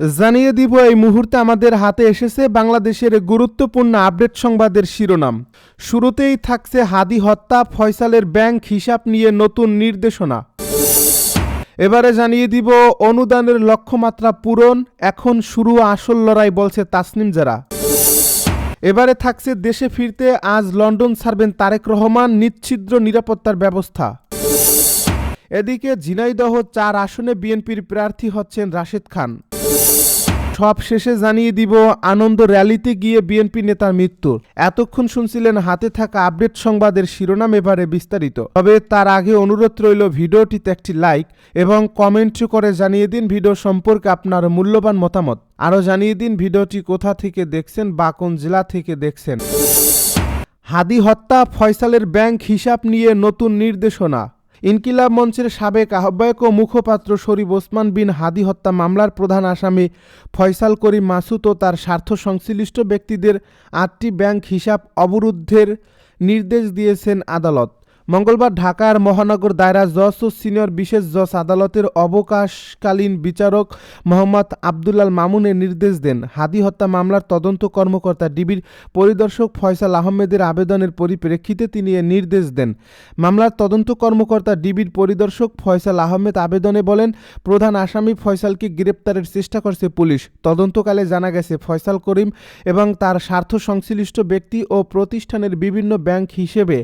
জানিয়ে দিব, এই মুহূর্তে আমাদের হাতে এসেছে বাংলাদেশের গুরুত্বপূর্ণ আপডেট সংবাদের শিরোনাম। শুরুতেই থাকছে হাদি হত্যা, ফয়সালের ব্যাংক হিসাব নিয়ে নতুন নির্দেশনা। এবারে জানিয়ে দিব, অনুদানের লক্ষ্যমাত্রা পূরণ, এখন শুরু আসল লড়াই বলছে তাসনিম জারা। এবারে থাকছে দেশে ফিরতে, আজ লন্ডন ছাড়বেন তারেক রহমান, নিচ্ছিদ্র নিরাপত্তার ব্যবস্থা। এদিকে ঝিনাইদহ চার আসনে বিএনপির প্রার্থী হচ্ছেন রাশেদ খান। সব শেষে জানিয়ে দিব, আনন্দ র্যালিতে গিয়ে বিএনপি নেতার মৃত্যু। এতক্ষণ শুনছিলেন হাতে থাকা আপডেট সংবাদের শিরোনাম এবারে বিস্তারিত। তবে তার আগে অনুরোধ রইল ভিডিওটিতে একটি লাইক এবং কমেন্ট করে জানিয়ে দিন ভিডিও সম্পর্কে আপনার মূল্যবান মতামত। আরও জানিয়ে দিন ভিডিওটি কোথা থেকে দেখছেন বা কোন জেলা থেকে দেখছেন। হাদি হত্যা ফয়সালের ব্যাংক হিসাব নিয়ে নতুন নির্দেশনা। ইনকিলাব মঞ্চের সাবেক আহ্বায়ক ও মুখপাত্র শরীফ ওসমান বিন হাদি হত্যা মামলার প্রধান আসামি ফয়সাল করিম মাসুদ ও তার স্বার্থ সংশ্লিষ্ট ব্যক্তিদের আটটি ব্যাংক হিসাব অবরুদ্ধের নির্দেশ দিয়েছেন আদালত। মঙ্গলবার ঢাকার মহানগর দায়রা জজ ও সিনিয়র বিশেষ জজ আদালতের অবকাশকালীন বিচারক মোহাম্মদ আবদুল্লাল মামুনের নির্দেশ দেন। হাদি হত্যা মামলার তদন্ত কর্মকর্তা ডিবির পরিদর্শক ফয়সাল আহমেদের আবেদনের পরিপ্রেক্ষিতে তিনি এ নির্দেশ দেন। মামলার তদন্ত কর্মকর্তা ডিবির পরিদর্শক ফয়সাল আহমেদ আবেদনে বলেন, প্রধান আসামি ফয়সালকে গ্রেপ্তারের চেষ্টা করছে পুলিশ। তদন্তকালে জানা গেছে, ফয়সাল করিম এবং তার স্বার্থ সংশ্লিষ্ট ব্যক্তি ও প্রতিষ্ঠানের বিভিন্ন ব্যাংক হিসেবে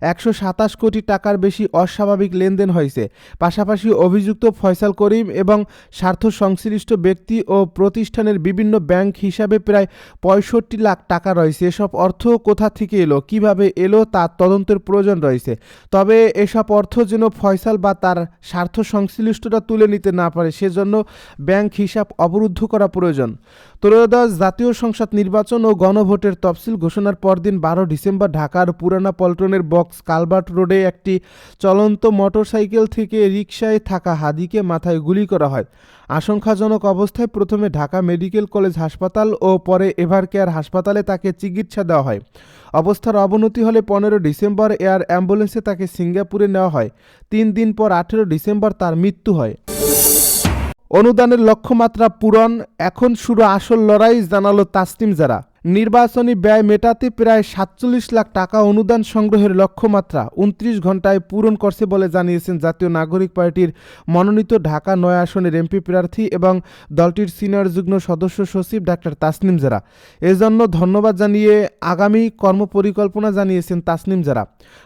একশো সাতাশ কোটি টাকার বেশি অস্বাভাবিক লেনদেন হয়েছে। পাশাপাশি অভিযুক্ত ফয়সাল করিম এবং স্বার্থ সংশ্লিষ্ট ব্যক্তি ও প্রতিষ্ঠানের বিভিন্ন ব্যাংক হিসাবে প্রায় পঁয়ষট্টি লাখ টাকা রয়েছে। এসব অর্থ কোথা থেকে এলো? কীভাবে এলো? তার তদন্তের প্রয়োজন রয়েছে। তবে এসব অর্থ যেন ফয়সাল বা তার স্বার্থ সংশ্লিষ্টরা তুলে নিতে না পারে, সেজন্য ব্যাংক হিসাব অবরুদ্ধ করা প্রয়োজন। ত্রয়োদশ জাতীয় সংসদ নির্বাচন ও গণভোটের তফসিল ঘোষণার পরদিন বারো ডিসেম্বর ঢাকার পুরানা পল্টনের বক্স কালভার্ট রোডে একটি চলন্ত মোটরসাইকেল থেকে রিকশায় থাকা হাদিকে মাথায় গুলি করা হয়। আশঙ্কাজনক অবস্থায় প্রথমে ঢাকা মেডিকেল কলেজ হাসপাতাল ও পরে এভার কেয়ার হাসপাতালে তাকে চিকিৎসা দেওয়া হয়। অবস্থার অবনতি হলে পনেরো ডিসেম্বর এয়ার অ্যাম্বুলেন্সে তাকে সিঙ্গাপুরে নেওয়া হয়। তিন দিন পর আঠেরো ডিসেম্বর তার মৃত্যু হয়। অনুদানের লক্ষ্যমাত্রা পূরণ, এখন শুরু আসল লড়াই, জানালো তাসনিম জারা। নির্বাচনী ব্যয় মেটাতে প্রায় সাতচল্লিশ লাখ টাকা অনুদান সংগ্রহের লক্ষ্যমাত্রা উনত্রিশ ঘন্টায় পূরণ করছে বলে জানিয়েছেন জাতীয় নাগরিক পার্টির মনোনীত ঢাকা নয় আসনের এমপি প্রার্থী এবং দলটির সিনিয়র যুগ্ম সদস্য সচিব ডাক্তার তাসনিম জারা। এজন্য ধন্যবাদ জানিয়ে আগামী কর্মপরিকল্পনা জানিয়েছেন তাসনিম জারা।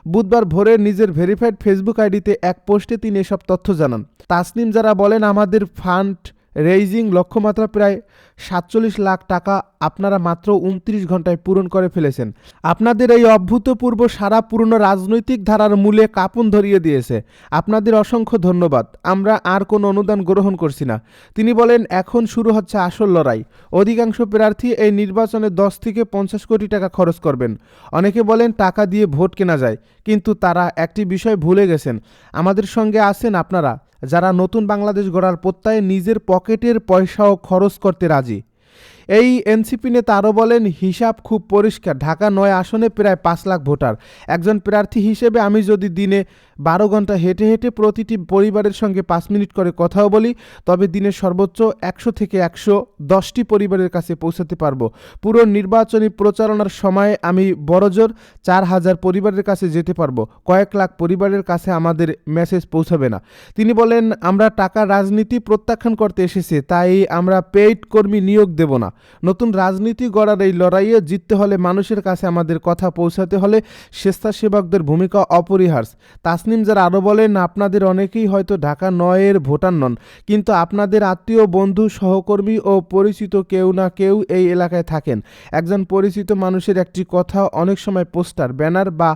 বুধবার ভোরে নিজের ভেরিফাইড ফেসবুক আইডিতে এক পোস্টে তিনি এসব তথ্য জানান। তাসনিম যারা বলেন, আমাদের ফান্ড রেইজিং লক্ষ্যমাত্রা প্রায় সাতচল্লিশ লাখ টাকা আপনারা মাত্র উনত্রিশ ঘন্টায় পূরণ করে ফেলেছেন। আপনাদের এই অভূতপূর্ব সারা পুরনো রাজনৈতিক ধারার মূলে কাপন ধরিয়ে দিয়েছে। আপনাদের অসংখ্য ধন্যবাদ। আমরা আর কোনো অনুদান গ্রহণ করছি না। তিনি বলেন, এখন শুরু হচ্ছে আসল লড়াই। অধিকাংশ প্রার্থী এই নির্বাচনে দশ থেকে পঞ্চাশ কোটি টাকা খরচ করবেন। অনেকে বলেন, টাকা দিয়ে ভোট কেনা যায়। কিন্তু তারা একটি বিষয় ভুলে গেছেন। আমাদের সঙ্গে আছেন আপনারা। যারা নতুন বাংলাদেশ গড়ার প্রত্যয়ে নিজের পকেটের পয়সাও খরচ করতে রাজি। এই এনসিপি নেতা আরও বলেন, হিসাব খুব পরিষ্কার। ঢাকা নয় আসনে প্রায় পাঁচ লাখ ভোটার। একজন প্রার্থী হিসেবে আমি যদি দিনে বারো ঘণ্টা হেঁটে হেঁটে প্রতিটি পরিবারের সঙ্গে পাঁচ মিনিট করে কথাও বলি, তবে দিনে সর্বোচ্চ একশো থেকে একশো দশটি পরিবারের কাছে পৌঁছাতে পারব। পুরো নির্বাচনী প্রচারণার সময় আমি বড়জোর চার হাজার পরিবারের কাছে যেতে পারব। কয়েক লাখ পরিবারের কাছে আমাদের মেসেজ পৌঁছাবে না। তিনি বলেন, আমরা টাকা রাজনীতি প্রত্যাখ্যান করতে এসেছি, তাই আমরা পেইড কর্মী নিয়োগ দেব না। নতুন রাজনীতি গড়ার এই লড়াইয়ে জিততে হলে মানুষের কাছে আমাদের কথা পৌঁছাতে হলে স্বেচ্ছাসেবকদের ভূমিকা অপরিহার্য। তাসনিম যারা আরও বলেন, আপনাদের অনেকেই হয়তো ঢাকা নয়ের ভোটার নন, কিন্তু আপনাদের আত্মীয়, বন্ধু, সহকর্মী ও পরিচিত কেউ না কেউ এই এলাকায় থাকেন। একজন পরিচিত মানুষের একটি কথা অনেক সময় পোস্টার, ব্যানার বা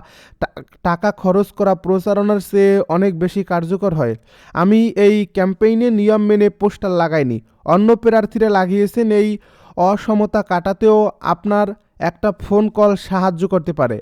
টাকা খরচ করা প্রচারণার চেয়ে অনেক বেশি কার্যকর হয়। আমি এই ক্যাম্পেইনে নিয়ম মেনে পোস্টার লাগাইনি। অন্য প্রার্থীরা লাগিয়েছেন এই অসমতা কাটাতেও আপনার একটা ফোন কল সাহায্য করতে পারে।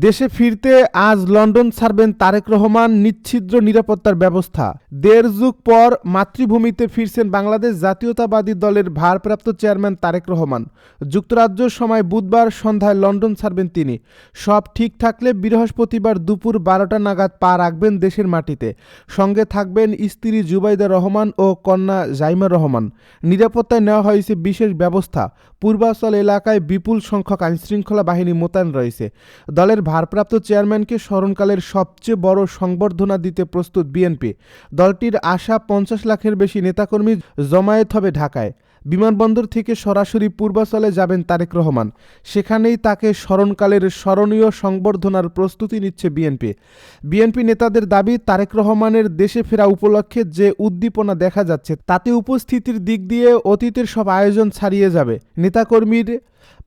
দেশে ফিরতে আজ লন্ডন ছাড়বেন তারেক রহমান, নিচ্ছিদ্র নিরাপত্তার ব্যবস্থা। দেড় যুগ পর মাতৃভূমিতে ফিরছেন বাংলাদেশ জাতীয়তাবাদী দলের ভারপ্রাপ্ত চেয়ারম্যান তারেক রহমান। যুক্তরাজ্য সময় বুধবার সন্ধ্যায় লন্ডন ছাড়বেন তিনি। সব ঠিক থাকলে বৃহস্পতিবার দুপুর বারোটা নাগাদ পা রাখবেন দেশের মাটিতে। সঙ্গে থাকবেন স্ত্রী জুবাইদা রহমান ও কন্যা জাইমা রহমান। নিরাপত্তায় নেওয়া হয়েছে বিশেষ ব্যবস্থা। পূর্বাচল এলাকায় বিপুল সংখ্যক আইনশৃঙ্খলা বাহিনী মোতায়েন রয়েছে। দলের ভারপ্রাপ্ত চেয়ারম্যানকে স্মরণকালের সবচেয়ে বড় সংবর্ধনা দিতে প্রস্তুত বিএনপি। দলটির আশা পঞ্চাশ লাখের বেশি নেতাকর্মী জমায়েত হবে ঢাকায়। বিমানবন্দর থেকে সরাসরি পূর্বাচলে যাবেন তারেক রহমান। সেখানেই তাকে স্মরণকালের স্মরণীয় সংবর্ধনার প্রস্তুতি নিচ্ছে বিএনপি। বিএনপি নেতাদের দাবি, তারেক রহমানের দেশে ফেরা উপলক্ষে যে উদ্দীপনা দেখা যাচ্ছে, তাতে উপস্থিতির দিক দিয়ে অতীতের সব আয়োজন ছাড়িয়ে যাবে। নেতাকর্মীর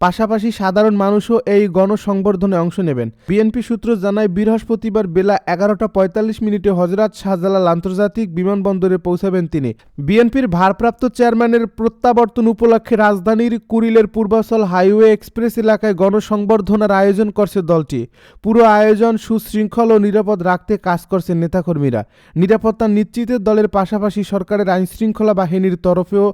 পাশাপাশি সাধারণ মানুষও এই গণসংবর্ধনে অংশ নেবেন। বিএনপি সূত্র জানায়, বৃহস্পতিবার বেলা এগারোটা পঁয়তাল্লিশ মিনিটে হজরত শাহজালাল আন্তর্জাতিক বিমানবন্দরে পৌঁছাবেন তিনি। বিএনপির ভারপ্রাপ্ত চেয়ারম্যানের প্রত্যাবর্তন উপলক্ষে রাজধানীর কুড়িলের পূর্বাচল হাইওয়ে এক্সপ্রেস এলাকায় গণসংবর্ধনার আয়োজন করছে দলটি। পুরো আয়োজন সুশৃঙ্খল ও নিরাপদ রাখতে কাজ করছেন নেতাকর্মীরা। নিরাপত্তা নিশ্চিতের দলের পাশাপাশি সরকারের আইনশৃঙ্খলা বাহিনীর তরফেও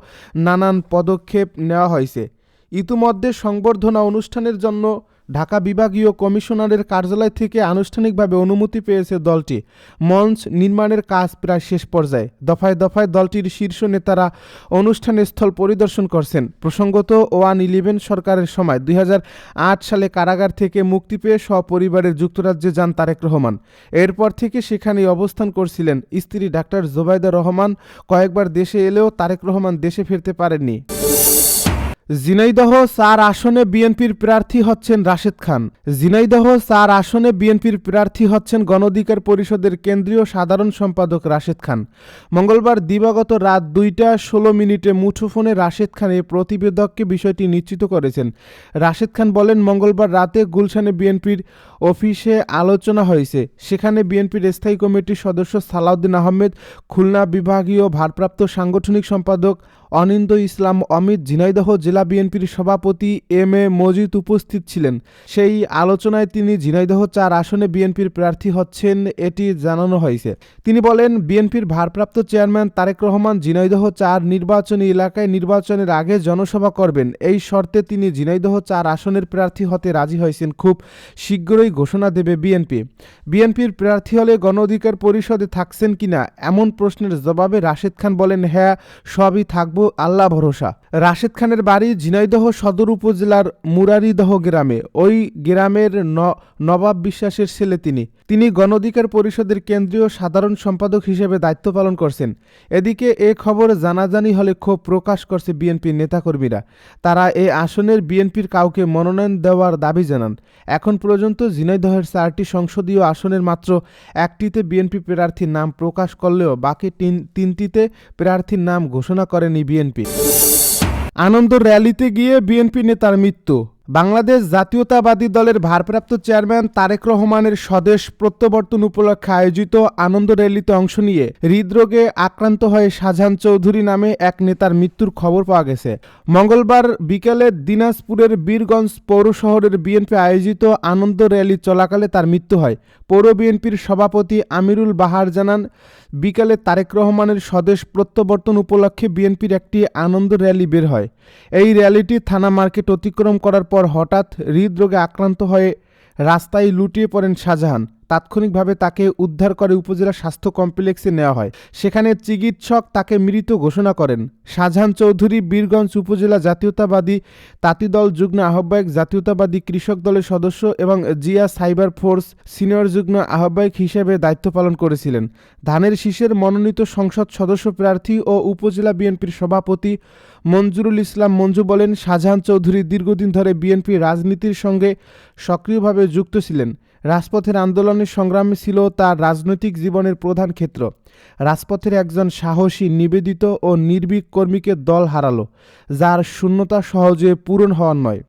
নানান পদক্ষেপ নেওয়া হয়েছে। ইতিমধ্যে সংবর্ধনা অনুষ্ঠানের জন্য ঢাকা বিভাগীয় কমিশনারের কার্যালয় থেকে আনুষ্ঠানিকভাবে অনুমতি পেয়েছে দলটি। মঞ্চ নির্মাণের কাজ প্রায় শেষ পর্যায়ে। দফায় দফায় দলটির শীর্ষ নেতারা অনুষ্ঠান স্থল পরিদর্শন করছেন। প্রসঙ্গত, ওয়ান ইলেভেন সরকারের সময় দুই হাজার আট সালে কারাগার থেকে মুক্তি পেয়ে সপরিবারের যুক্তরাজ্যে যান তারেক রহমান। এরপর থেকে সেখানেই অবস্থান করছিলেন স্ত্রী ডাক্তার জোবাইদা রহমান। কয়েকবার দেশে এলেও তারেক রহমান দেশে ফিরতে পারেননি। ঝিনাইদহ চার আসনে বিএনপির প্রার্থী হচ্ছেন রাশেদ খান। জিনাইদহ চার আসনে বিএনপির প্রার্থী হচ্ছেন গণধিকার পরিষদের কেন্দ্রীয় সাধারণ সম্পাদক রাশেদ খান। মঙ্গলবার দিবাগত রাত দুইটা ষোলো মিনিটে মুঠোফোনে রাশেদ খান এই প্রতিবেদককে বিষয়টি নিশ্চিত করেছেন। রাশেদ খান বলেন, মঙ্গলবার রাতে গুলশানে বিএনপির অফিসে আলোচনা হয়েছে। সেখানে বিএনপির স্থায়ী কমিটির সদস্য সালাউদ্দিন আহমেদ, খুলনা বিভাগীয় ভারপ্রাপ্ত সাংগঠনিক সম্পাদক অনিন্দ ইসলাম, অমিত ঝিনাইদহ জেলা বিএনপির সভাপতি এম এ মজিদ উপস্থিত ছিলেন। সেই আলোচনায় তিনি ঝিনাইদহ চার আসনে বিএনপির প্রার্থী হচ্ছেন এটি জানানো হয়েছে। তিনি বলেন, বিএনপির ভারপ্রাপ্ত চেয়ারম্যান তারেক রহমান ঝিনাইদহ চার নির্বাচনী এলাকায় নির্বাচনের আগে জনসভা করবেন। এই শর্তে তিনি ঝিনাইদহ চার আসনের প্রার্থী হতে রাজি হয়েছেন। খুব শীঘ্রই ঘোষণা দেবে বিএনপি। বিএনপির প্রার্থী হলে গণ অধিকার পরিষদে থাকছেন কিনা এমন প্রশ্নের জবাবে রাশেদ খান বলেন হ্যাঁ সবই থাকব। আল্লাহ ভরসা। রাশেদ খানের বাড়ি ঝিনাইদহ সদর উপজেলার মুরারিদহ গ্রামে। ওই গ্রামের নবাব বিশ্বাসের ছেলে তিনি। তিনি গণঅধিকার পরিষদের কেন্দ্রীয় সাধারণ সম্পাদক হিসেবে দায়িত্ব পালন করছেন। এদিকে এ খবর জানাজানি হলে ক্ষোভ প্রকাশ করছে বিএনপির নেতাকর্মীরা। তারা এ আসনের বিএনপির কাউকে মনোনয়ন দেওয়ার দাবি জানান। এখন পর্যন্ত ঝিনাইদহের চারটি সংসদীয় আসনের মাত্র একটিতে বিএনপি প্রার্থীর নাম প্রকাশ করলেও বাকি তিন তিনটিতে প্রার্থীর নাম ঘোষণা করেনি বিএনপি। আনন্দ র্যালিতে গিয়ে বিএনপি নেতার মৃত্যু। বাংলাদেশ জাতীয়তাবাদী দলের ভারপ্রাপ্ত চেয়ারম্যান তারেক রহমানের স্বদেশ প্রত্যাবর্তন উপলক্ষে আয়োজিত আনন্দ র্যালিতে অংশ নিয়ে হৃদরোগে আক্রান্ত হয়ে শাহজাহান চৌধুরী নামে এক নেতার মৃত্যুর খবর পাওয়া গেছে। মঙ্গলবার বিকেলে দিনাজপুরের বীরগঞ্জ পৌর শহরের বিএনপি আয়োজিত আনন্দ র্যালি চলাকালে তার মৃত্যু হয়। পৌর বিএনপির সভাপতি আমিরুল বাহার জানান বিকালে তারেক রহমানের স্বদেশ প্রত্যাবর্তন উপলক্ষে বিএনপির একটি আনন্দ র্যালি বের হয়। এই র্যালিটি থানা মার্কেট অতিক্রম করার পর হঠাৎ হৃদরোগে আক্রান্ত হয়ে রাস্তায় লুটিয়ে পড়েন শাহজাহান। তাৎক্ষণিকভাবে তাকে উদ্ধার করে উপজেলা স্বাস্থ্য কমপ্লেক্সে নেওয়া হয়। সেখানে চিকিৎসক তাকে মৃত ঘোষণা করেন। শাহজাহান চৌধুরী, বীরগঞ্জ উপজেলা জাতীয়তাবাদী তাঁতিদল যুগ্ম আহ্বায়ক, জাতীয়তাবাদী কৃষক দলের সদস্য এবং জিয়া সাইবার ফোর্স সিনিয়র যুগ্ম আহ্বায়ক হিসেবে দায়িত্ব পালন করেছিলেন। ধানের শীষের মনোনীত সংসদ সদস্য প্রার্থী ও উপজেলা বিএনপির সভাপতি মঞ্জুরুল ইসলাম মঞ্জু বলেন, শাহজাহান চৌধুরী দীর্ঘদিন ধরে বিএনপি রাজনীতির সঙ্গে সক্রিয়ভাবে যুক্ত ছিলেন। রাজপথের আন্দোলনের সংগ্রামে ছিল তার রাজনৈতিক জীবনের প্রধান ক্ষেত্র। রাজপথের একজন সাহসী, নিবেদিত ও নির্ভীক কর্মীকে দল হারালো, যার শূন্যতা সহজে পূরণ হওয়ার নয়।